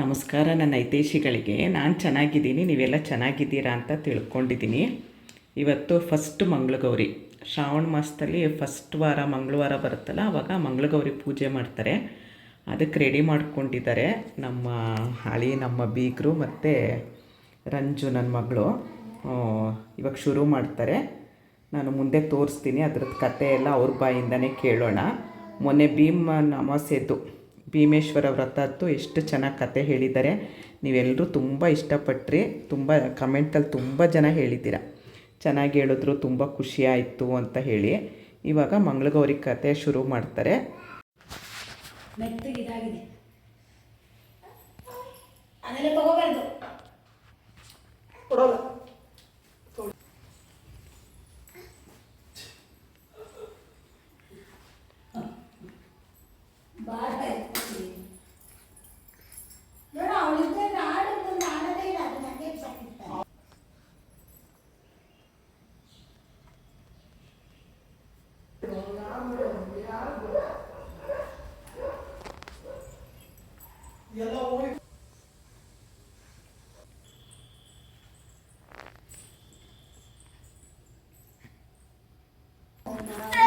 ನಮಸ್ಕಾರ, ನನ್ನ ಹಿತೈಷಿಗಳಿಗೆ. ನಾನು ಚೆನ್ನಾಗಿದ್ದೀನಿ, ನೀವೆಲ್ಲ ಚೆನ್ನಾಗಿದ್ದೀರಾ ಅಂತ ತಿಳ್ಕೊಂಡಿದ್ದೀನಿ. ಇವತ್ತು ಫಸ್ಟ್ ಮಂಗಳಗೌರಿ. ಶ್ರಾವಣ ಮಾಸದಲ್ಲಿ ಫಸ್ಟ್ ವಾರ ಮಂಗಳವಾರ ಬರುತ್ತಲ್ಲ ಆವಾಗ ಮಂಗಳಗೌರಿ ಪೂಜೆ ಮಾಡ್ತಾರೆ. ಅದಕ್ಕೆ ರೆಡಿ ಮಾಡ್ಕೊಂಡಿದ್ದಾರೆ ನಮ್ಮ ಹಳಿ ನಮ್ಮ ಬೀಗರು ಮತ್ತು ರಂಜು ನನ್ನ ಮಗಳು. ಇವಾಗ ಶುರು ಮಾಡ್ತಾರೆ. ನಾನು ಮುಂದೆ ತೋರಿಸ್ತೀನಿ ಅದ್ರದ್ದು ಕತೆ ಎಲ್ಲ ಅವ್ರ ಬಾಯಿಂದನೇ ಕೇಳೋಣ. ಮೊನ್ನೆ ಭೀಮ ಅಮಾವಾಸ್ಯೆದ್ದು ಭೀಮೇಶ್ವರ ವ್ರತದ್ದು ಎಷ್ಟು ಚೆನ್ನಾಗಿ ಕತೆ ಹೇಳಿದ್ದಾರೆ. ನೀವೆಲ್ಲರೂ ತುಂಬ ಇಷ್ಟಪಟ್ರಿ, ತುಂಬ ಕಮೆಂಟಲ್ಲಿ ತುಂಬ ಜನ ಹೇಳಿದ್ದೀರ. ಚೆನ್ನಾಗಿ ಹೇಳಿದ್ರು, ತುಂಬ ಖುಷಿ ಆಯಿತು ಅಂತ ಹೇಳಿ. ಇವಾಗ ಮಂಗಳಗೌರಿ ಕತೆ ಶುರು ಮಾಡ್ತಾರೆ. ಮೆತ್ತಗೆ Yeah.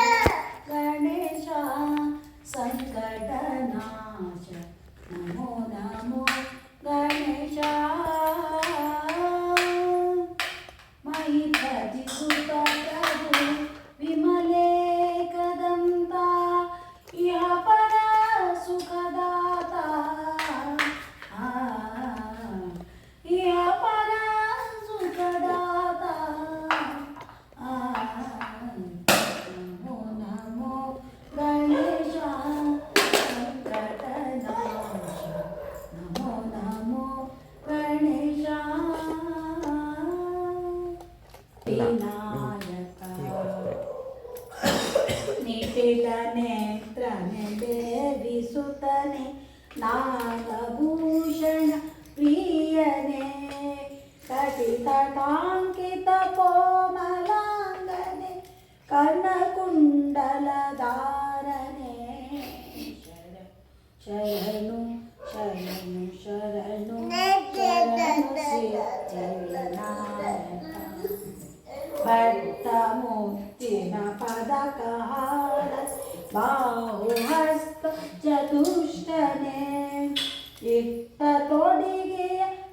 मूर्ति न पदकहाचतुष्टतो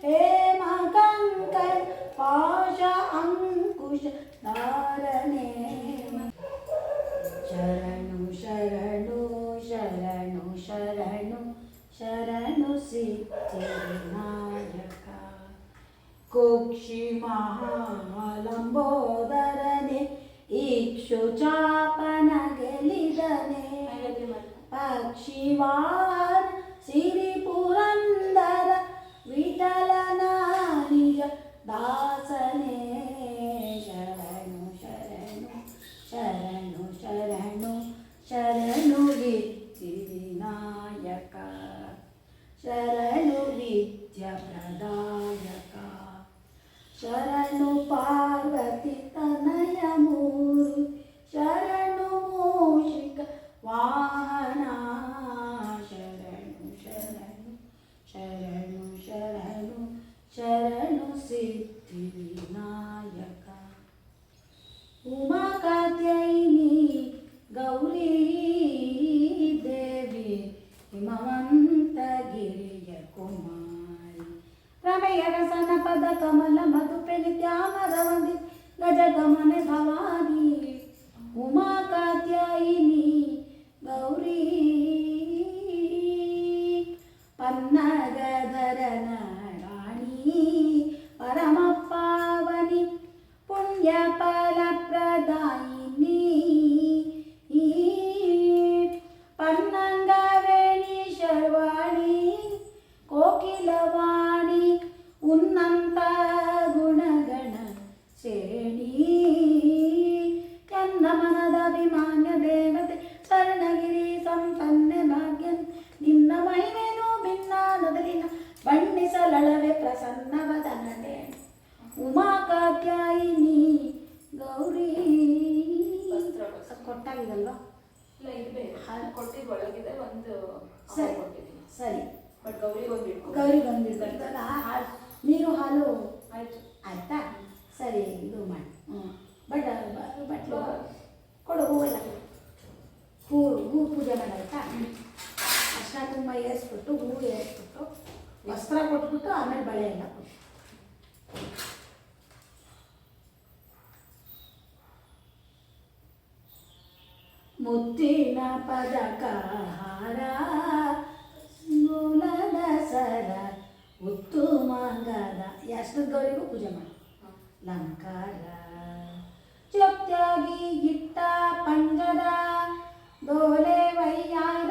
हेम कङ्कल् पाष अङ्कुश नारणे शरणु शरणु शरणु सिद्धिना ಕುಕ್ಷಿ ಮಹಾಲಂಬೋದರನೆ ಇಕ್ಷು ಚಾಪನ ಗೆಲಿದನೆ ಪಕ್ಷಿವಾನ ಸಿರಿ ಪುರಂದರ ವಿಠಲನ ನಿಜ ದಾಸನೆ ಶರಣು ಶರಣು ಶರಣು ಶರಣು ಶರಣು ವಿದ್ಯೆ ವಿನಾಯಕ ಶರಣು ವಿದ್ಯ ಪ್ರದಾಯಕ शरणु पार्वती तनयमूरु शरण ಫಲ ಏರಿಸ್ಬಿಟ್ಟು ಹೂ ಏರಿಸ್ಬಿಟ್ಟು ವಸ್ತ್ರ ಕೊಟ್ಬಿಟ್ಟು ಆಮೇಲೆ ಬಳೆ ಕೊಟ್ಟು ಮುತ್ತಿನ ಪದಕ ಹಾರ ಮೂಲದ ಸರ, ಉತ್ತು ಮಂಗದ. ಎಷ್ಟದವರೆಗೂ ಪೂಜೆ ಮಾಡಿ ಲಂಕಾರ ಚೊಕ್ಕಾಗಿ ಇಟ್ಟ ಪಂಜರ ದೋಲೆ ವೈಯಾರ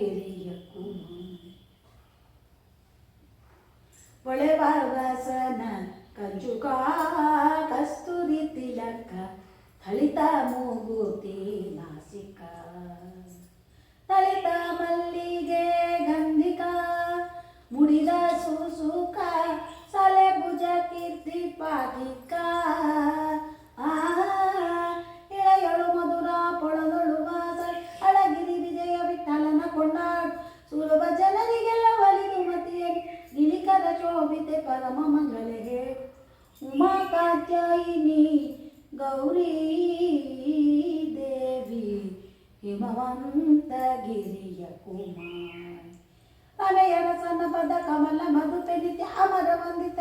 ಕಂಜುಕ ಕಸ್ತೂರಿ ತಿಲಕ ಥಳಿತ ಮೂಗುತಿ ಉಮಾ ಕಾತ್ಯಾಯಿನಿ ಗೌರಿ ದೇವಿ ಹಿಮವಂತ ಗಿರಿಯ ಕುಮಾರ್ ಅಲೆಯರ ಸಣ್ಣ ಪದ ಕಮಲ ಮಧು ಪೆನಿತ್ಯ ಅಮರ ವಂದಿತ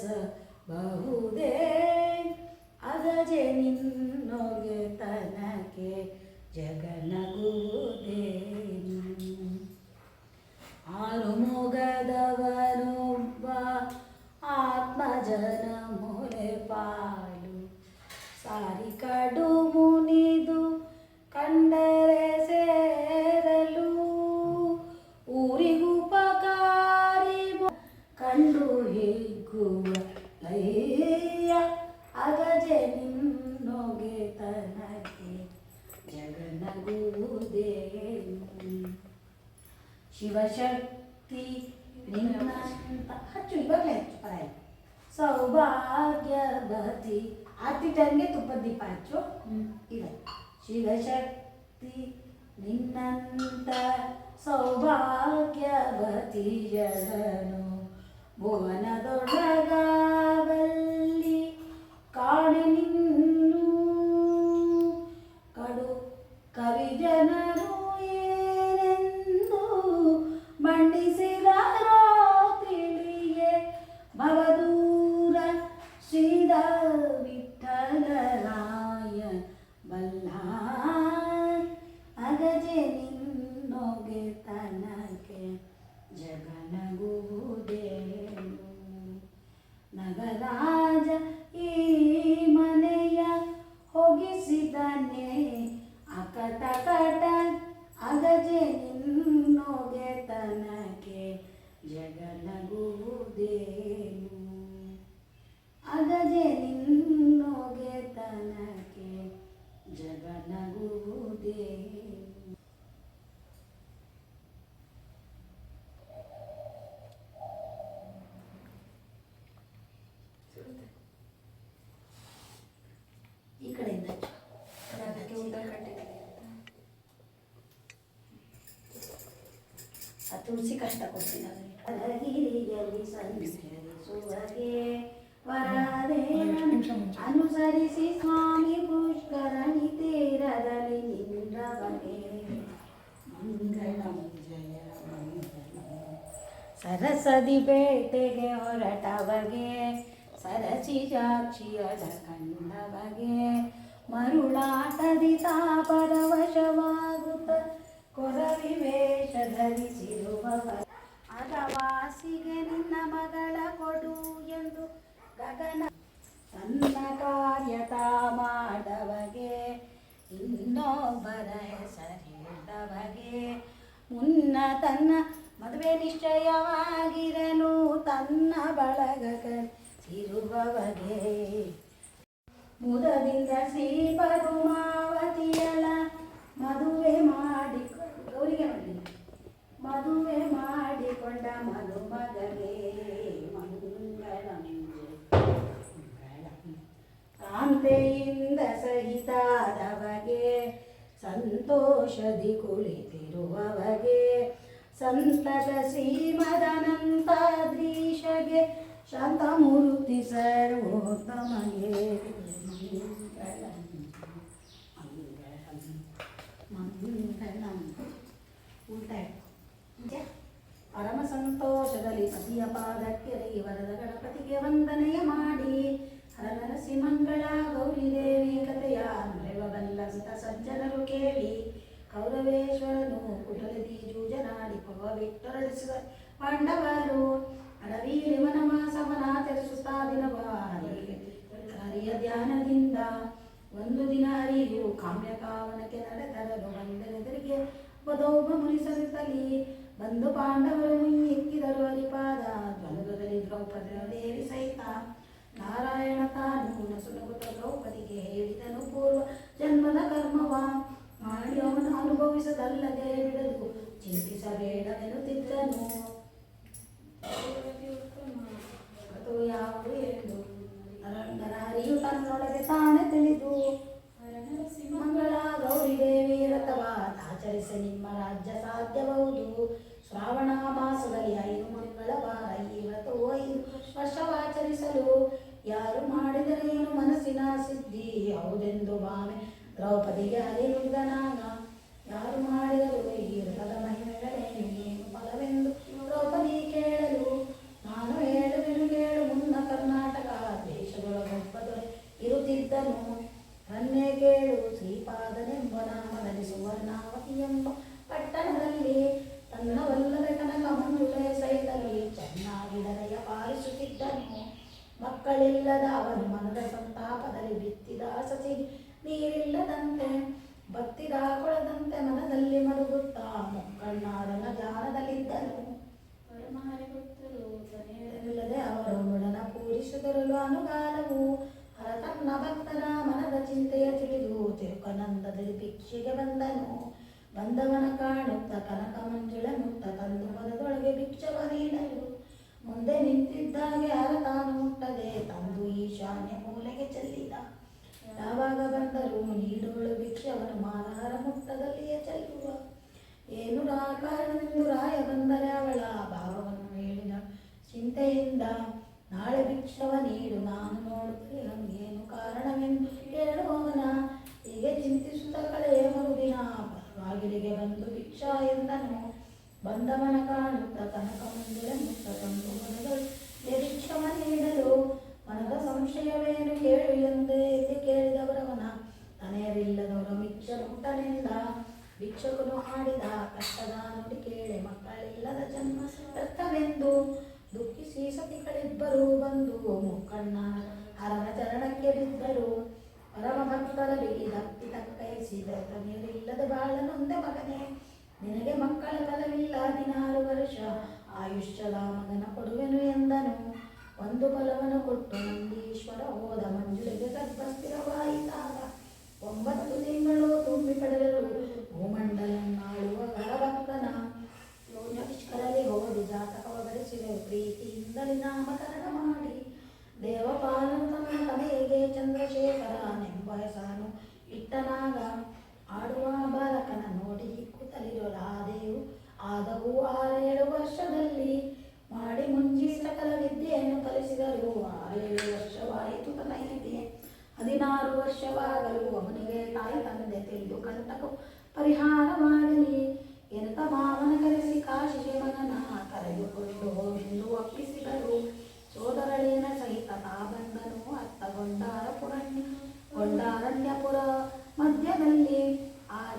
ಬಯಸ ಬಹುದೇ ಅಗಜೆ ನಿನ್ನೊಗೆ ತನಕೆ ಜಗನಗುವುದೇನು ಜಗನಗುವುದೇನು ಶಿವಶಕ್ತಿ ನಿನ್ನಂತ ಹಚ್ಚು ಇವಾಗಲೇ ಹಚ್ಚು ಪರವಾಗಿಲ್ಲ ಸೌಭಾಗ್ಯವತಿ ಆರತಿ ಟೈಮ್ಗೆ ತುಪ್ಪದ ದೀಪ ಹಚ್ಚು ಇದೆ ಶಿವಶಕ್ತಿ ನಿನ್ನಂತ ಸೌಭಾಗ್ಯವತಿಯರನು ಭುವನದೊಳಗಾವಲ್ಲಿ ಕಾಣೆ ನಗರಾಜ ಈ ಮನೆಯ ಹೋಗಿಸಿದನೆ. ಅಕಟ ಕಟ ಅಗಜೆ ನಿನ್ನೋಗೆ ತನಗೆ ಜಗನಗುವುದೇನು ಅಗಜೆ ನಿನ್ನೋಗೆ ತನಗೆ ಜಗನಗುವುದೇನು ಈ ಕಡೆಯಿಂದ ಹಚ್ಚು. ಅದಕ್ಕೆ ಉಂಡ ಕಟ್ಟಿದ್ದೀನಿ ಆ ತುಳಸಿ ಕಷ್ಟ ವರದೇವನ ಅನುಸರಿಸಿ ಸ್ವಾಮಿ ಪುಷ್ಕರಣಿ ತೀರದಲ್ಲಿ ನಿಂದ್ರವಗೆ ಬಗೆ ಸರಸದಿ ಬೇಟೆಗೆ ಹೊರಟ ಬಗೆ ಸರಸಿ ಜಾಕ್ಷಿಯದ ಕಂಡ ಬಗೆ ಮರುಳಾಟದಿ ತಾಪರವಶವಾಗುತ್ತ ಕಾರ್ಯತ ಮಾಡವಗೆ ಇನ್ನೊಬ್ಬರ ಹೆಸರಿಲ್ಲವಗೆ. ಮುನ್ನ ತನ್ನ ಮದುವೆ ನಿಶ್ಚಯವಾಗಿರನು, ತನ್ನ ಬಳಗ ಸಿರುವವಗೆ ಮುದದಿಂದ ಶ್ರೀ ಮಾವತಿಯಲ ಮದುವೆ ಮಾಡಿ ಅವರಿಗೆ ಮದುವೆ ಮಾಡಿಕೊಂಡ ಮದುಮಗಗೆ ಮಂಗಳಂ ಮಂಗಳಂ ಕಾಂತೆಯಿಂದ ಸಹಿತಾದವಗೆ, ಸಂತೋಷದಿ ಕುಳಿತಿರುವವಗೆ ಸಂತತ ಶ್ರೀಮದನಂತಾದ್ರೀಶಗೆ, ಶಾಂತಮೂರ್ತಿ ಸರ್ವೋತ್ತಮಗೆ? ಪರಮ ಸಂತೋಷದಲ್ಲಿ ಪತಿಯ ಪಾದಕ್ಕೆ ವರದ ಗಣಪತಿಗೆ ವಂದನೆಯ ಮಾಡಿ ನರಸಿಂಹಂಗಳ ಗೌರಿ ದೇವಿ ಕಥೆಯ ಬಲ್ಲಂತ ಸಜ್ಜನರು ಕೇಳಿ, ಕೌರವೇಶ್ವರನು ಕುಟಲದಿ ಜೂಜನಾಡಿ ಪವವಿಟ್ಟೊರಡಿಸಿದ ಪಾಂಡವರು ಅಡವಿಯಲ್ಲಿ ವನವಾಸವನಾಚರಿಸುತ್ತಾ ದಿನವ ಹರಿಯ ಧ್ಯಾನದಿಂದ ಒಂದು ದಿನ ಹರಿಯು ಕಾಮ್ಯ ಕಾವನಕ್ಕೆ ಬಂದನೆದರಿಗೆ ಒಬ್ಬೊಬ್ಬ ಮುನಿಸರಿತಲಿ. ಬಂದು ಪಾಂಡವರು ಮುನ್ನೆಕ್ಕಿದರು ಹರಿಪಾದ ದ್ವಂದ್ವದಲ್ಲಿ ದ್ರೌಪದಿ ದೇವಿ ಸಹಿತ ನಾರಾಯಣ ತಾನು ನಸುನಗುತ್ತ ದ್ರೌಪದಿಗೆ ಹೇಳಿದನು ಪೂರ್ವ ಜನ್ಮದ ಕರ್ಮವ ಮಾಡಿ ಅವನು ಅನುಭವಿಸದಲ್ಲದೆ ಬಿಡದು ಚಿಂತಿಸಬೇಡವೆನ್ನುತ್ತಿದ್ದನು ಅದು ಯಾವುದು ಎಂದು ನರ ಹರಿಯು ತನ್ನೊಳಗೆ ತಾನೇ ತಿಳಿದು ಮಂಗಳ ಗೌರಿ ದೇವಿ ವ್ರತವ ಆಚರಿಸಿ ನಿಮ್ಮ ರಾಜ್ಯ ಸಾಧ್ಯಬಹುದು ಶ್ರಾವಣ ಮಾಸದಲ್ಲಿ ಐದು ಮಂಗಳವಾರ ಈ ವ್ರತವು ಐದು ವರ್ಷವಾಚರಿಸಲು ಯಾರು ಮಾಡಿದರೇನು ಮನಸ್ಸಿನ ಸಿದ್ಧಿ? ಹೌದೆಂದು ಭಾವೆ ದ್ರೌಪದಿಗೆ ಅರಿಯುವುದನಾಗ ಯಾರು ಮಾಡಿದರು ಈ ಏನು ಫಲವೆಂದು ದ್ರೌಪದಿ ಕೇಳಲು. ನಾನು ಹೇಳುವೆನು ಕೇಳು ಮುನ್ನ ಕರ್ನಾಟಕ. ದೇಶಗಳ ದೊರೆ ಇರುತ್ತಿದ್ದನು. ನನ್ನೇ ಕೇಳು ಶ್ರೀಪಾದನೆಂಬ ನಾಮದಲ್ಲಿ ಸುವರ್ಣಾವತಿ ಎಂಬ ಪಟ್ಟಣದಲ್ಲಿ ತನ್ನವಲ್ಲದ ಕನಕ ಮಂಜುಳೆ ಸೈದಲ್ಲಿ ಚೆನ್ನಾಗಿ ಪಾಲಿಸುತ್ತಿದ್ದನು. ಮಕ್ಕಳಿಲ್ಲದ ಅವನು ಮನದ ಸಂತಾಪದಲ್ಲಿ ಬಿತ್ತಿದ ಸಸಿ ನೀರಿಲ್ಲದಂತೆ ಬತ್ತಿದ ಕೊಳದಂತೆ ಮನದಲ್ಲಿ ಮರುಗುತ್ತಾ ಮೊಕ್ಕಣ್ಣಾರನ ಜಾನದಲ್ಲಿದ್ದನು ಇಲ್ಲದೆ ಅವರು ಮುಡನ ಪೂರಿಸಿದರಲು ಅನುಗಾಲವು ಹರ ತನ್ನ ಭಕ್ತನ ಮನದ ಚಿಂತೆಯ ತಿಳಿದು ತಿರುಕನಂದದಲ್ಲಿ ಭಿಕ್ಷೆಗೆ ಬಂದನು. ಬಂದವನ ಕಾಣುತ್ತ ಕನಕ ಮಂಜುಳ ಮುತ್ತ ತಂದು ಮನದೊಳಗೆ ಭಿಕ್ಷವ ನೀಡಲು ಮುಂದೆ ನಿಂತಿದ್ದಾಗೆ ಹರ ತಾನು ಮುಟ್ಟದೆ? ತಂದು ಈಶಾನ್ಯ ಮೂಲೆಗೆ ಚೆಲ್ಲಿದ. ಯಾವಾಗ ಬಂದರೂ ನೀಡೋಳು ಭಿಕ್ಷವನು ಮಾರಹಾರ ಮುಟ್ಟದಲ್ಲಿಯೇ ಚೆಲ್ಲುವ. ಏನು ಕಾರಣವೆಂದು ರಾಯ ಬಂದರೆ ಅವಳ ಭಾವವನ್ನು ಹೇಳಿದ ಚಿಂತೆಯಿಂದ ನಾಳೆ ಭಿಕ್ಷವ ನೀಡು, ನಾನು ನೋಡುತ್ತೇನೆ ಏನು ಕಾರಣವೆಂದು ಕೇಳುವವನ ಹೀಗೆ ಚಿಂತಿಸುತ್ತ ಕಳೆಯ ಮರುದಿನ ಬಾಗಿಲಿಗೆ ಬಂದು ಭಿಕ್ಷ ಎಂದನು. ಬಂದವನ ಕಾಣುತ್ತ ಕನಕ ಮಂದಿರ ಮುಕ್ತ ತಂದು ಮನಗಳು. ನಿರೀಕ್ಷಮ ನೀಡಲು ಮನದ ಸಂಶಯವೇನು ಕೇಳು ಎಂದು ಕೇಳಿದವರವನ. ತನೆಯರಿಲ್ಲದವರ ಭಿಕ್ಷ ಮುಟ್ಟನೆಂದ ಭಿಕ್ಷಕನು ಆಡಿದ ಕಷ್ಟದ ನುಡಿ ಕೇಳಿ ಮಕ್ಕಳಿಲ್ಲದ ಜನ್ಮ ವ್ಯರ್ಥವೆಂದು ದುಃಖಿಸಿ ಸತಿಗಳಿಬ್ಬರು ಬಂದು ಮುಕ್ಕಣ್ಣ ಹರನ ಚರಣಕ್ಕೆ ಬಿದ್ದರು. ಪರಮ ಭಕ್ತರಲ್ಲಿ ದಪ್ಪಿ ತಕ್ಕೈಸಿದ ತನೆಯರಿಲ್ಲದ ಬಾಳ ನೊಂದೆ ಮಗನೇ. ನಿನಗೆ ಮಕ್ಕಳ ಬಲವಿಲ್ಲ ಹದಿನಾರು ವರ್ಷ. ಆಯುಷ್ಯದ ಮಗನ ಕೊಡುವೆನು ಎಂದನು. ಒಂದು ಬಲವನ್ನು ಕೊಟ್ಟು ನಂದೀಶ್ವರ ಹೋದ ಮಂಜುಳಿಗೆ ಗರ್ಭಸ್ಥಿರವಾಯಿತಾಗ ಒಂಬತ್ತು ತಿಂಗಳು ತುಂಬಿ ಪಡೆದರು. ಭೂಮಂಡಲ ನಾಳುವ ಭಕ್ತನ ಯೋಜನಿಷ್ಕರಲ್ಲಿ ಹೋಗಿ ಜಾತಕವ ಬರೆಸಿದರು ಪ್ರೀತಿಯಿಂದಲೇ ನಾಮಕರಣ ಮಾಡಿ. ದೇವಪಾಲನ ತನ್ನ ತಲೆಗೆ ಚಂದ್ರಶೇಖರ, ನೆಂಬ ಹೆಸರನ್ನು ಇಟ್ಟನಾಗ ಆಡುವ ಬಾಲಕನ ನೋಡಿ ಹಿಕ್ಕುತ್ತಲಿರಲಾದೆವು ಆದವು ಆರೇಳು ವರ್ಷದಲ್ಲಿ ಮಾಡಿ ಮುಂಜಿ ಸಕಲ ವಿದ್ಯೆಯನ್ನು ಕಲಿಸಿದರು ಆರೇಳು ವರ್ಷವಾಯಿತು ತನಗೆ ಹದಿನಾರು ವರ್ಷವಾಗಲು ಅವನಿಗೆ ತಾಯಿ ತಂದೆ ತಿಳಿದು ಕಂಟಕ ಪರಿಹಾರವಾಗಲಿ. ಎನಕ ಮಾವನ ಕರೆಸಿ ಕಾಶಿಗೆ ಮಗನ ಕರೆದುಕೊಂಡು ಹೋಗೆಂದು ಒಪ್ಪಿಸಿದರು. ಸೋದರಳಿಯನ ಸಹಿತ ತಾ ಬಂದನು ಅತ್ತ ಪುರಣ್ಯ ಗೊಂಡಾರಣ್ಯಪುರ ಮಧ್ಯದಲ್ಲಿ.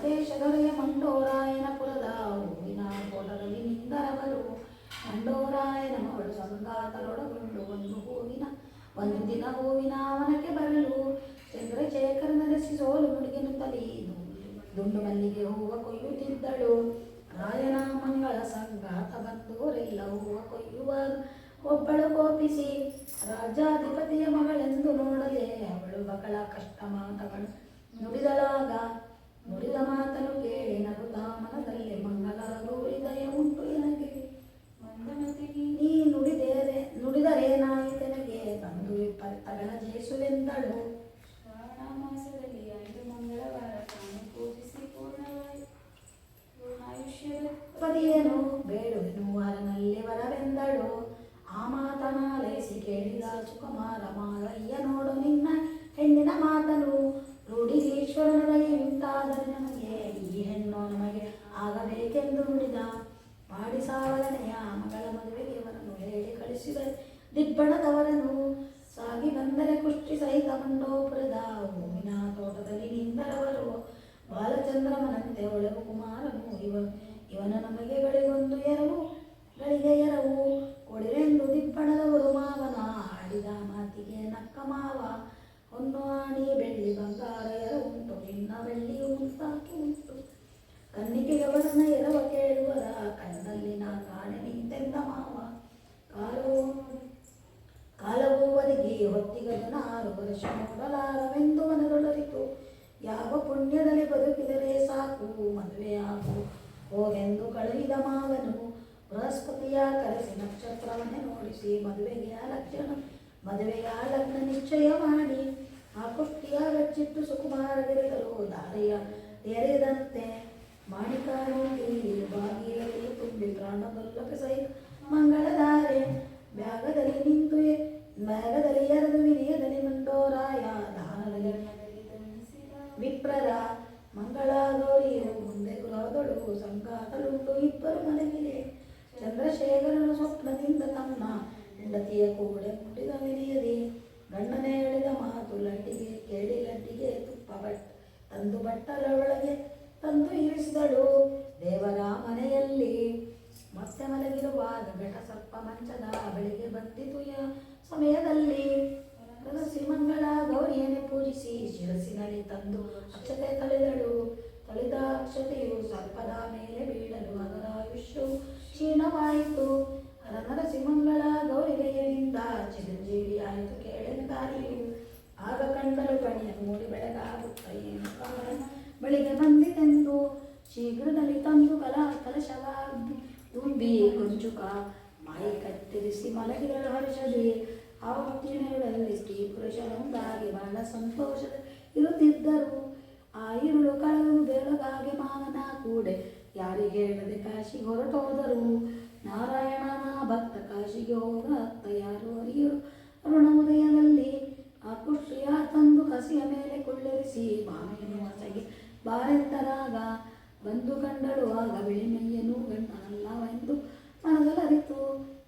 ಆ ಮಂಡೋರಾಯನ ಮಂಡೋರಾಯನಪುರದ ಹೂವಿನ ಕೋಟದಲ್ಲಿ ನಿಂದರವರು. ಮಂಡೋರಾಯನ ಮಗಳು ಸಂಗಾತರೊಡಗೊಂಡು ಒಂದು ಹೂವಿನ, ಒಂದು ದಿನ ಹೂವಿನ ಅವನಕ್ಕೆ ಬರಲು. ಚಂದ್ರಶೇಖರ ನಡೆಸಿ ಸೋಲು ಮುಡಿಗೆನು ತಲೆಯಿದು ದುಂಡು ಮಲ್ಲಿಗೆ ಹೂವ ಕೊಯ್ಯುತ್ತಿದ್ದಳು. ರಾಯನ ಮಂಗಳ ಸಂಗಾತ ಬಂದೋರೆಲ್ಲ. ಹೂವ ಕೊಯ್ಯುವಾಗ ಒಬ್ಬಳು ಕೋಪಿಸಿ. ರಾಜಾಧಿಪತಿಯ ಮಗಳೆಂದು ನೋಡದೆ ಅವಳು ಬಹಳ ಕಷ್ಟ ಮಾತಗಳು ನುಡಿದಳಾಗ. ನುಡಿದ ಮಾತನು ಕೇಳಿ ನಗುತ್ತಾ ಮನದಲ್ಲಿ ಮಂಗಲ ಗೌರಿ ದಯ ಉಂಟು ನನಗೆ ನೀ ನುಡಿದರೆ ನುಡಿದರೇನಾಯಿತೆನಗೆ ಬಂದು ವಿಪತ್ತಗಳ ಜಯಿಸುವೆಂದಳು ಶ್ರಾವಣ ಮಾಸದಲ್ಲಿ ಐದು ಮಂಗಳವಾರ ತಾನು ಪೂಜಿಸಿ ಪೂರ್ಣವಾಯಿ. ಪೂರ್ಣಾಯುಷ್ಯದ ಪದಿಯನು ಬೇಡುವೆನು ವರನಲ್ಲಿ ವರವೆಂದಳು. ಆ ಮಾತನಾಲಯಿಸಿ ಕೇಳಿದ ಸುಕುಮಾರ ಮಾರಯ್ಯ ನೋಡು ನಿನ್ನ ಹೆಣ್ಣಿನ ಮಾತನು. ರೂಢಿಗೀಶ್ವರನ ನಿಂತಾದರೆ ನಮಗೆ ಈ ಹೆಣ್ಣು ನಮಗೆ ಆಗಬೇಕೆಂದು ನುಡಿದ ಮಾಡಿ ಸಾವಲನೆಯ ಮಗಳ ಮದುವೆಗೆ ಅವನನ್ನು ಹೇಳಿ ಕಳಿಸಿದರೆ ದಿಬ್ಬಣದವರನು ಸಾಗಿ ಬಂದರೆ ಕುಷ್ಟಿ ಸಹಿತ ಮಂಡೋಪುರದ ಹೂವಿನ ತೋಟದಲ್ಲಿ ನಿಂದರವರು ಬಾಲಚಂದ್ರಮನಂತೆ ಒಳಗು ಕುಮಾರನು ಇವ, ಇವನ ನಮಗೆ ಗಳಿಗೊಂದು ಎರವು, ಗಳಿಗೆ ಎರವು, ಕೊಡಿರೆಂದು ದಿಬ್ಬಣದವರು ಮಾವನ ಆಡಿದ ಮಾತಿಗೆ ನಕ್ಕ ಮಾವ. ಹೊನ್ನು ಆಣಿ ಬೆಳ್ಳಿ ಬಂಗಾರ ಎರ ಉಂಟು ನಿನ್ನ ಬೆಳ್ಳಿ ಉಂಟಾಕಿ ಉಂಟು ಕಣ್ಣಿಗೆ ಅವರನ್ನ ಎರವ ಕೇಳುವರ ಕಣ್ಣಲ್ಲಿ ನಾ ಕಾಣೆ ನಿಂತೆಂದ ಮಾವ ಕಾಲೋ ಕಾಲವು ಒದಗಿ ಹೊತ್ತಿಗದನ ಆರು ವರ್ಷ ನೋಡಲಾರವೆಂದು ಮನದೊಳರಿತು ಯಾವ ಪುಣ್ಯದಲ್ಲಿ ಬದುಕಿದರೆ ಸಾಕು ಮದುವೆ ಆಗು ಹೋಗೆಂದು ಕಳುಹಿದ ಮಾವನು ಬೃಹಸ್ಪತಿಯ ಕರೆಸಿ ನಕ್ಷತ್ರವನ್ನೇ ನೋಡಿಸಿ ಮದುವೆಗೆ ಲಕ್ಷಣ ಮದುವೆಯ ಲಗ್ನ ನಿಶ್ಚಯ ಮಾಡಿ ಆ ಕುಷ್ಟಿಯ ದಾರೆಯ ತೆರೆದಂತೆ ಮಾಣಿಕಾರೋಟಿ ಬಾಗಿಲಲ್ಲಿ ತುಂಬಿ ಪ್ರಾಣದೊಲ್ಲಕ ಸಹಿತ ಮಂಗಳಧಾರೆ. ಬ್ಯಾಗದಲ್ಲಿ ನಿಂತು ಬ್ಯಾಗದಲ್ಲಿ ಎರೆದು ವಿನಯದಲ್ಲಿ ಮಂಡೋರಾಯ. ದಾನದಲ್ಲಿ ವಿಪ್ರರ ಮಂಗಳ ಗೌರಿಯು ಮುಂದೆ ಗೃಹದೊಳು ಸಂಘಾತಲುಂಟು ಇಬ್ಬರು ಮನೆಗಿದೆ ಚಂದ್ರಶೇಖರನು ಸ್ವಪ್ನದಿಂದ ತಮ್ಮ ಹೆಂಡತಿಯ ಕೂಡೆ ಮುಟ್ಟಿದ ವಿನಯದಿ. ಗಂಡನೇ ಹೇಳಿದ ಮಾತು ಲಡ್ಡಿಗೆ ಕೇಳಿ ಲಡ್ಡಿಗೆ ತುಪ್ಪ ಬಟ್, ತಂದು ಬಟ್ಟಲ ಒಳಗೆ ತಂದು ಇರಿಸಿದಳು. ದೇವರ ಮನೆಯಲ್ಲಿ ಮತ್ತೆ ಮಲಗಿರುವಾಗ ಘಟ ಸರ್ಪ ಮಂಚದ ಬೆಳಿಗ್ಗೆ ಬಂದಿತು ಸಮಯದಲ್ಲಿ. ಸಿಂಹಂಗಳ ಗೌರಿಯನ್ನು ಪೂಜಿಸಿ ಶಿರಸಿನಲ್ಲಿ ತಂದು ಅಕ್ಷತೆ ತಳೆದಳು. ತಳೆದ ಅಕ್ಷತೆಯು ಸರ್ಪದ ಮೇಲೆ ಬೀಳಲು ಅದರ ಆಯುಷ್ಯವು ಕ್ಷೀಣವಾಯಿತು. ಹರ ನರಸಿಂಹಂಗಳ ಕಂಡಲು ಪಣಿಯ ಮೂಡಿ ಬೆಳಗಾಗುತ್ತ ಏನು ಕಾರಣ? ಬಳಿಗೆ ಬಂದಿತೆಂದು. ಶೀಘ್ರದಲ್ಲಿ ತಂದು ಕಲಾ, ಕಲಶವಾಗಿ ತುಂಬಿ ಕೊಂಚುಕ ಮೈ ಕತ್ತರಿಸಿ ಮಲಗಿರಲು ಹರ್ಷದಿ ಆ ಹೊತ್ತಿನಲ್ಲಿ ಸ್ತ್ರೀ ಪುರುಷರೊಂದಾಗಿ ಬಹಳ ಸಂತೋಷದ ಇರುತ್ತಿದ್ದರು. ಆ ಇರುಳು ಕಳೆದು ಬೆಳಗಾಗಿ ಮಾವನ ಕೂಡೆ ಯಾರಿಗೆ ಹೇಳದೆ ಕಾಶಿಗೆ ಹೊರಟೋದರು. ನಾರಾಯಣನ ಭಕ್ತ ಕಾಶಿಗೆ ಹೋಗ ಅತ್ತ ಯಾರು ಅರಿಯರು? ಅರುಣೋದಯದಲ್ಲಿ ಆ ಕುಷ್ಟಿಯ ತಂದು ಕಸಿಯ ಮೇಲೆ ಕುಳ್ಳಿರಿಸಿ ಬಾಮೆಯನ್ನು ಆಸೆಗೆ ಬಾರೆತ್ತರಾಗ ಬಂದು ಕಂಡಳು, ಆಗ ಬಿಳಿಮೈಯನು ಗಂಡನಲ್ಲವೆಂದು ಮನದಲ್ಲರಿತು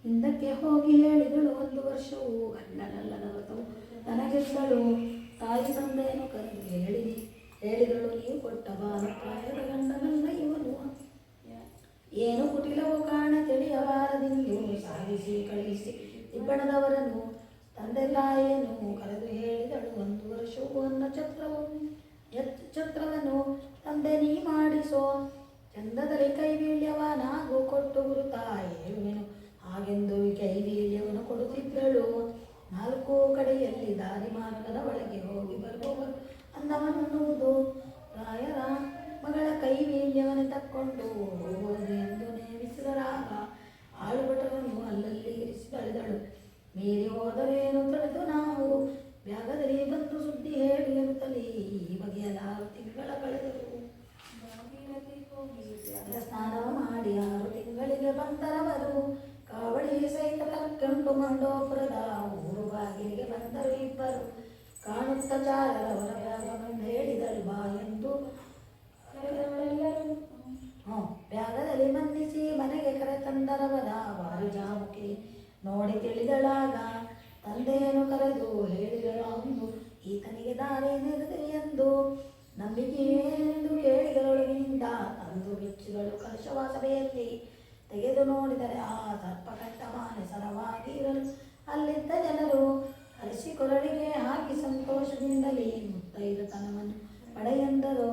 ಹಿಂದಕ್ಕೆ ಹೋಗಿ ಹೇಳಿದಳು, ಒಂದು ವರ್ಷವು ಗಂಡನಲ್ಲದ ವ್ರತವು ನನಗೆದ್ದಳು ತಾಯಿ ತಂದೆಯನ್ನು ಕರೆದು ಹೇಳಿ, ಹೇಳಿದಳು, ನೀವು ಕೊಟ್ಟ ಬಾಲಪ್ರಾಯದ ಗಂಡನಲ್ಲ ಇವನು. ಏನು ಕುಟಿಲವು ಕಾಣ ತಿಳಿಯಬಾರದೆಂದು ಸಾಗಿಸಿ ಕಳುಹಿಸಿ ಇಬ್ಬಣದವರನ್ನು ತಂದೆ ತಾಯಿಯನ್ನು ಕರೆದು ಹೇಳಿದಳು ಒಂದು ವರ್ಷವೂ ಅನ್ನ ಛತ್ರವು. ಎತ್ತು ಛತ್ರವನ್ನು ತಂದೆ ನೀ ಮಾಡಿಸೋ. ಚಂದದಲ್ಲಿ ಕೈವೀಳ್ಯವ ನಾಗು ಕೊಟ್ಟು ಗುರುತ ಹೇಳುವೆನು. ಹಾಗೆಂದು ಕೈವೀಳ್ಯವನ್ನು ಕೊಡುತ್ತಿದ್ದಳು. ನಾಲ್ಕು ಕಡೆಯಲ್ಲಿ ದಾರಿ ಮಾರ್ಗದ ಒಳಗೆ ಹೋಗಿ ಬರುವವರು ಅನ್ನವನ್ನುವುದು ರಾಯರ ಮಗಳ ಕೈವೀಳ್ಯವನ್ನು ತಕ್ಕೊಂಡು ಹೋಗುವುದು ಎಂದು ನೇಮಿಸಿದರಾಗ ಆಳುಭಟರನ್ನು ಅಲ್ಲಲ್ಲಿ ಇರಿಸಿ ತಳೆದಳು ಮೀರಿ ಹೋದರೇನು ಕಳೆದು ನಾವು? ಬ್ಯಾಗದಲ್ಲಿ ಬಂದು ಸುದ್ದಿ ಹೇಳಿ ಅಂತಲೇ ಈ ಬಗೆಯಲಾರು ತಿಂಗಳ ಕಳೆದರು. ಸ್ನಾನ ಮಾಡಿ ಆರು ತಿಂಗಳಿಗೆ ಬಂದರವರು ಕಾವಳಿ ಸಹಿತ ಕಂಡು ಮಂಡೋಪುರದ ಊರು ಬಾಗಿಲಿಗೆ ಬಂದರು ಇಬ್ಬರು. ಕಾಣುತ್ತ ಚಾರರವರ ಬ್ಯಾಗ ಬಂದು ಹೇಳಿದಳು ಬಾ ಎಂದು. ಹ್ಞೂ ಬ್ಯಾಗದಲ್ಲಿ ಮನ್ನಿಸಿ ಮನೆಗೆ ಕರೆತಂದರವರ ವಾರು ಜಾಮುಕಿ ನೋಡಿ ತಿಳಿದಳಾಗ ತಂದೆಯನ್ನು ಕರೆದು ಹೇಳಿದಳು ಅಂದು ಈತನಿಗೆ ದಾರಿ ಎಂದು ನಂಬಿಕೆಯೇನೆಂದು ಕೇಳಿದರೊಳಗಿನಿಂದ ಅಂದು ಕಲಶವ ಸಭೆಯಲ್ಲಿ ತೆಗೆದು ನೋಡಿದರೆ ಆ ಸರ್ಪಕಟ್ಟ ಮಾನೆ ಸರವಾಗಿ ಇರಲು ಅಲ್ಲಿದ್ದ ಜನರು ಹರಿಸಿ ಕೊರಳಿಗೆ ಹಾಕಿ ಸಂತೋಷದಿಂದಲೇ ಮುತ್ತೈದತನವನ್ನು ಪಡೆಯೆಂದರು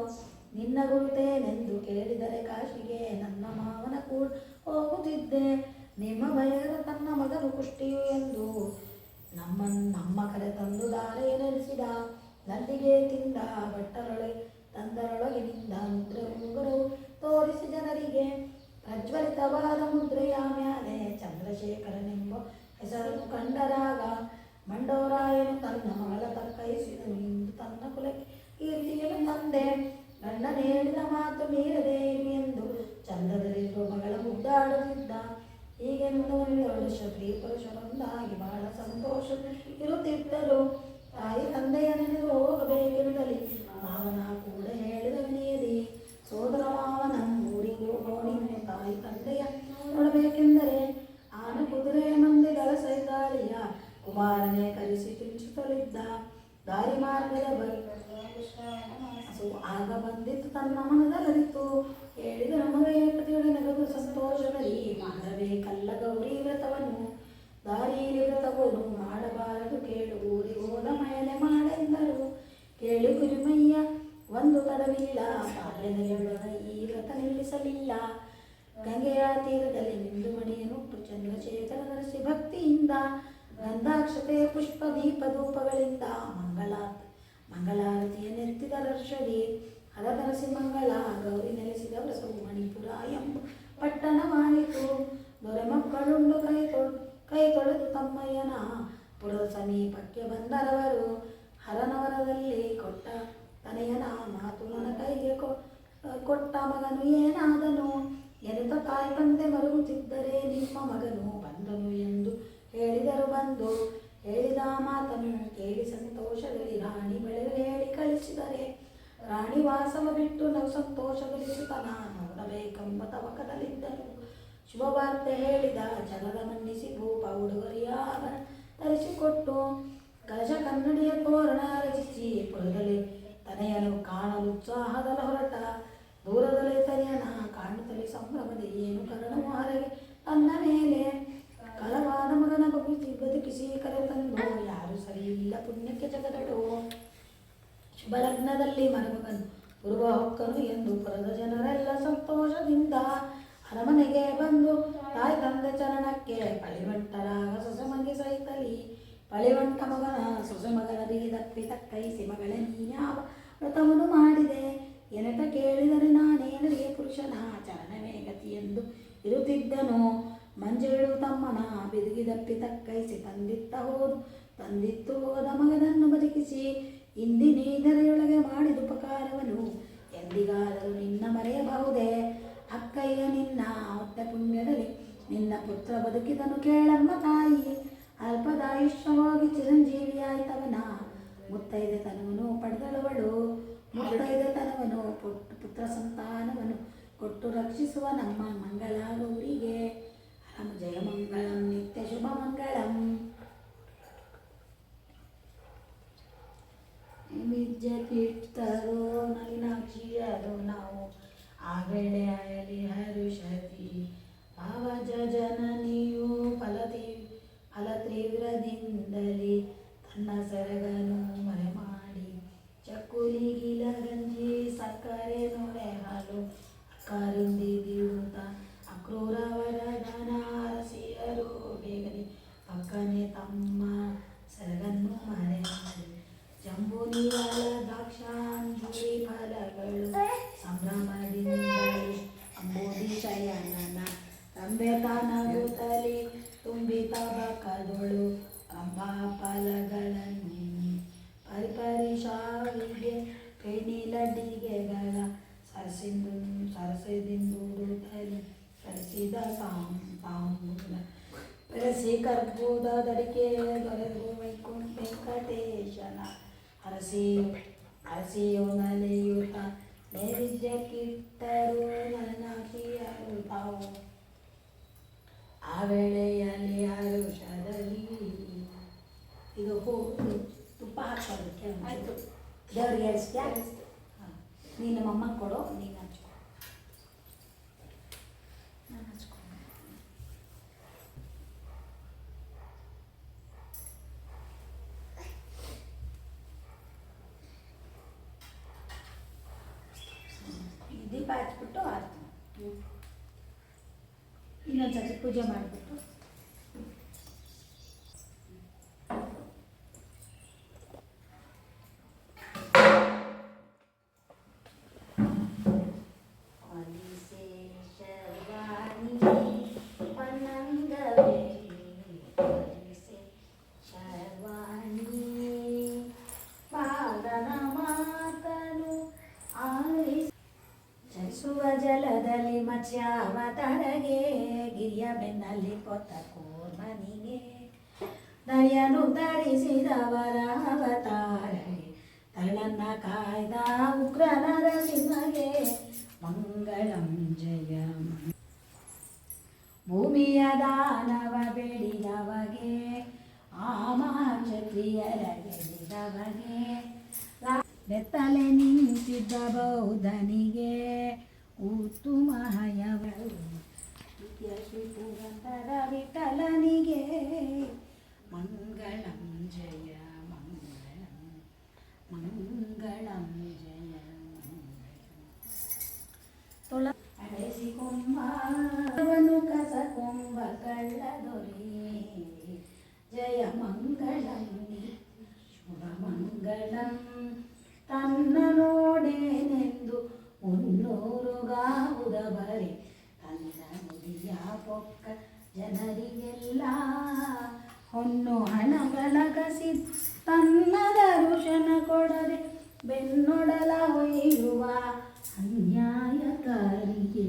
ನಿನ್ನ ಗುರುತೇನೆಂದು ಕೇಳಿದರೆ ಕಾಶಿಗೆ ನನ್ನ ಮಾವನ ಕೂಡ ಹೋಗುತ್ತಿದ್ದೆ. ನಿಮ್ಮ ಬಯರ ತನ್ನ ಮಗನು ಕುಷ್ಟಿಯು ಎಂದು ನಮ್ಮ ನಮ್ಮ ಕರೆ ತಂದು ದಾರೆ ನಡೆಸಿದ ನಲ್ಲಿಗೆ ತಿಂದ ಭಟ್ಟರೊಳಗೆ ತಂದರೊಳಗಿನಿಂದ ಮುದ್ರೆ ಉಂಗುರವು ತೋರಿಸಿ ಜನರಿಗೆ ಪ್ರಜ್ವಲಿತವಾದ ಮುದ್ರೆಯ ಮ್ಯಾಲೆ ಚಂದ್ರಶೇಖರನೆಂಬ ಹೆಸರನ್ನು ಕಂಡರಾಗ ಮಂಡೋರಾಯನು ತನ್ನ ಮಗಳ ತಕ್ಕೈಸಿದನು ಎಂದು ತನ್ನ ಕುಲಕ್ಕೆ ಕೀರ್ತಿಯನ್ನು ತಂದೆ ಗಂಡನ ಹೇಳಿದ ಮಾತು ಮೀರದೆ ಇರು ಎಂದು ಚಂದದಲ್ಲಿರುವ ಮಗಳ ಮುದ್ದಾಡುತ್ತಿದ್ದ ಹೀಗೆಂದು ಒಂದು ಸ್ತ್ರೀ ಪುರುಷರೊಂದಾಗಿ ಬಹಳ ಸಂತೋಷ ಇರುತ್ತಿದ್ದರು ತಾಯಿ ತಂದೆಯ ನೆನೆದು ಹೋಗಬೇಕೆಂದಲಿ ಮಾವನ ಕೂಡ ಹೇಳಿದ ವಿನಯದಿ ಸೋದರ ಮಾವನ ಊರಿಗೆ ಹೋಗಿ ತಾಯಿ ತಂದೆಯ ನೋಡಬೇಕೆಂದರೆ ಆನ ಕುದುರೆ ಮಂದಿಗಳ ಸೈತಾಳಿಯ ಕುಮಾರನೇ ಕರೆಸಿ ಕಿಂಚುತ್ತಲಿದ್ದ ದಾರಿ ಮಾರ್ಗದ ಬಳಿ ಸೊ ಆಗ ಬಂದಿತ್ತು ತನ್ನ ಮನದಲ್ಲರಿತು ಹೇಳಿದ ನಮಗೆ ಪ್ರತಿಯೊಡೆ ನಗದು ಸಂತೋಷದಲ್ಲಿ ಮಾಡಬೇಕಲ್ಲ ಗೌರಿ ವ್ರತವನ್ನು ದಾರಿಯಲ್ಲಿ ವ್ರತವನ್ನು ಮಾಡಬಾರದು ಕೇಳು ಊರಿಗೆ ಹೋದ ಮಯನೆ ಮಾಡೆಂದರು ಕೇಳು ಗುರುಮಯ್ಯ ಒಂದು ತಡವಿಲ್ಲ ಬಾಲ್ಯದಲ್ಲಿರುವ ಈ ವ್ರತ ನಿಲ್ಲಿಸಲಿಲ್ಲ ಗಂಗೆಯ ತೀರದಲ್ಲಿ ನಿಂದು ಮಣಿಯನುಟ್ಟು ಚಂದ್ರಶೇಖರ ನರಸಿ ಭಕ್ತಿಯಿಂದ, ಗಂಧಾಕ್ಷತೆ ಪುಷ್ಪ ದೀಪ ಧೂಪಗಳಿಂದ ಮಂಗಳಾರತಿ, ಮಂಗಳಾರತಿಯ ನೆತ್ತಿದ ರರ್ಷದಿ ಹರದರಸಿ ಮಂಗಳ ಗೌರಿ ನೆಲೆಸಿದ ವ್ರತವು ಮಣಿಪುರ ಎಂಬ ಪಟ್ಟಣವಾಯಿತು ದೊರೆ ಮಕ್ಕಳುಂಡು ಕೈ ತೊಳೆ, ಕೈ ತೊಳೆದು ತಮ್ಮಯ್ಯನ ಪುರದ ಸಮೀಪಕ್ಕೆ ಬಂದರವರು. ಹರನವರದಲ್ಲಿ ಕೊಟ್ಟ ತನೆಯನ ಮಾತು ನನ್ನ ಕೈಗೆ ಕೊಟ್ಟ ಮಗನು ಏನಾದನು? ಎನ್ನುತ್ತ ತಾಯಿ ತಂದೆ ಮರುಗುತ್ತಿದ್ದರೆ ನಿಮ್ಮ ಮಗನು ಬಂದನು ಎಂದು ಹೇಳಿದರು. ಬಂದು ಹೇಳಿದ ಮಾತನ್ನು ಕೇಳಿ ಸಂತೋಷದಲ್ಲಿ ರಾಣಿ ಬೆಳೆದು ಹೇಳಿ ಕಳಿಸಿದರೆ, ರಾಣಿ ವಾಸವ ಬಿಟ್ಟು ನಾವು ಸಂತೋಷಗೊಳಿಸುತ್ತನ ನೋಡಬೇಕೆಂಬ ತವಕದಲ್ಲಿದ್ದರು ಶುಭವಾರ್ತೆ ಹೇಳಿದ ಜನರ ಮನ್ನಿಸಿ ಭೂಪ ಉಡುಗೊರೆಯ ತರಿಸಿಕೊಟ್ಟು ಕಲಶ ಕನ್ನಡಿಯ ತೋರಣ ರಚಿಸಿ ಪುರದಲ್ಲಿ ತನೆಯನ್ನು ಕಾಣಲು ಉತ್ಸಾಹದಲ್ಲಿ ಹೊರಟ ದೂರದಲ್ಲಿ ತನೆಯನ ಕಾಣುತ್ತಲೇ ಸಂಭ್ರಮದ ಏನು ಕರಣ ಹರಗೆ ತನ್ನ ಮೇಲೆ ಕರವಾದ ಮಗನ ಬದುಕಿ ಬದುಕಿಸಿ ಕರೆತಂದು ಯಾರು ಸರಿ ಇಲ್ಲ ಪುಣ್ಯಕ್ಕೆ ಜಗದಡು. ಶುಭಲಗ್ನದಲ್ಲಿ ಲಗ್ನದಲ್ಲಿ ಮರುಮಗನು, ಪೂರ್ವ ಹೊಕ್ಕನು ಎಂದು ಪುರದ ಜನರೆಲ್ಲ ಸಂತೋಷದಿಂದ ಅರಮನೆಗೆ ಬಂದು ತಾಯಿ ತಂದೆ ಚರಣಕ್ಕೆ ಪಳಿವಂಟರಾಗ ಸೊಸೆಮಗೆ ಸಹಿತಲಿ. ಪಳಿವಂಟ ಮಗನ ಸೊಸೆ ಮಗನ ದಪ್ಪಿ ತಕ್ಕೈಸಿ ಮಗಳೇ ನೀನ್ಯಾವ ವ್ರತವನ್ನು ಮಾಡಿದೆ? ಎನಟ ಕೇಳಿದರೆ ನಾನೇನರಿಗೆ ಪುರುಷನ ಚರಣವೇ ಗತಿ ಎಂದು ಇರುತ್ತಿದ್ದನು ಮಂಜೇಳು ತಮ್ಮನ ಬಿದುಗಿದಪ್ಪಿ ತಕ್ಕೈಸಿ ತಂದಿತ್ತ ಹೋದು, ತಂದಿತ್ತು ಹೋದ ಮಗನನ್ನು ಬದುಕಿಸಿ ಇಂದಿನೀದರೆಯೊಳಗೆ ಮಾಡಿದ ಉಪಕಾರವನು ಎಂದಿಗಾದರೂ ನಿನ್ನ ಮರೆಯಬಹುದೇ? ಅಕ್ಕಯ್ಯ, ನಿನ್ನ ಹೊತ್ತ ಪುಣ್ಯದಲ್ಲಿ ನಿನ್ನ ಪುತ್ರ ಬದುಕಿದನು ಕೇಳಮ್ಮ ತಾಯಿ. ಅಲ್ಪದಾಯುಷ್ಯವಾಗಿ ಚಿರಂಜೀವಿಯಾಯ್ತವನ. ಮುತ್ತೈದೆ ತನುವನು ಪಡೆದಳವಳು. ಪುಟ್, ಪುತ್ರ ಸಂತಾನವನು, ಕೊಟ್ಟು ರಕ್ಷಿಸುವ ನಮ್ಮ ಮಂಗಳ ಗೌರಿಗೆ ಹರಂ ಜಯ ಮಂಗಳಂ, ನಿತ್ಯ ಶುಭ ಮಂಗಳಂ. ನೈವೇದ್ಯಕ್ಕಿಟ್ಟರು ನಳಿನಾಕ್ಷಿಯರು ನಾವು ಆ ವೇಳೆ ಆಯಲಿ ಹರುಷತಿ ಭಾವಜ ಜನನಿಯು ಫಲತಿ ಫಲ ತೀವ್ರದಿಂದಲೇ ತನ್ನ ಸರಗನು ಮರೆ ಮಾಡಿ ಚಕ್ಕುಲಿ ಗಿಲ ಗಂಜಿ ಸಕ್ಕರೆ ನೊರೆ ಹಾಲು ಅಕ್ಕರಿಂದಿದಿರುತ್ತ ದೇವ್ರಿಗೆ ಏರಿಸ್ತ್ಯಾ ಹಾಂ ನೀನು ನಮ್ಮ ಅಮ್ಮಂಗೆ ಕೊಡು ನೀನು ಹಚ್ಕೊ ನಾನು ಹಚ್ಕೊಂಡು ಈ ದೀಪ ಹಚ್ಬಿಟ್ಟು ಆರ್ತೀನಿ ಇನ್ನೊಂದು ಸತಿ ಪೂಜೆ ಮಾಡಿಬಿಟ್ಟು ಜಲದಲ್ಲಿ ಮತ್ಸ್ಯಾವತಾರಗೆ ಗಿರಿಯ ಬೆನ್ನಲ್ಲಿ ಕೊತ್ತ ಕೋರ್ಮನಿಗೆ ದಯನು ಧರಿಸಿದವರ ಅವತಾರಗೆ ತಳನ್ನ ಕಾಯ್ದ ಉಗ್ರ ನರಸಿಂಹಗೆ ಮಂಗಳಂ ಜಯ ಭೂಮಿಯ ದಾನವ ಬೇಡಿದವಗೆ ಆ ಗೆದ್ದಿದವಗೆ ಬೆತ್ತಲೆ ನಿಂತಿದ್ದ ಬೌದ್ಧನಿಗೆ ಕೂತು ಶ್ರೀ ಪುರಂದರ ವಿಠಲನಿಗೆ ಮಂಗಳಂ ಜಯ, ಮಂಗಳಂ ಮಂಗಳಂ ಜಯ ತೊಳ ಅಡೆಸಿಕೊಂಬನು ಕಸ ಕೊಂಬ ಕಳ್ಳದೊರೆ. ಜಯ ಮಂಗಳಂ, ಶುಭ ಮಂಗಳಂ. ತನ್ನ ನೋಡೇನೆಂದು ಮುನ್ನೂರುಗಾವುದ ಬರೆ ತನ್ನ ನುಡಿಯ ಪೊಕ್ಕ ಜನರಿಗೆಲ್ಲ ಹೊನ್ನು ಹಣಗಳಗಸಿ ತನ್ನದ ದರುಶನ ಕೊಡದೆ ಬೆನ್ನೊಡಲ ಹೊಯ್ಯುವ ಅನ್ಯಾಯಕಾರಿಗೆ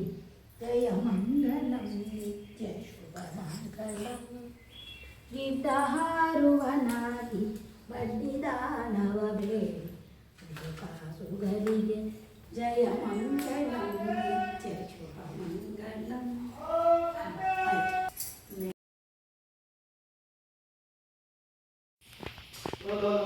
ಜಯ ಮಂಗಲ ನಿತ್ಯ ಶುಭ ಮಂಗಲ ಗಿಡ್ಡ ಹಾರುವನಾಗಿ ಬಡ್ಡಿದಾನವ ಬೇಡಿ. 这样吧应该让你们解决吧，我们应该 mình, no, no.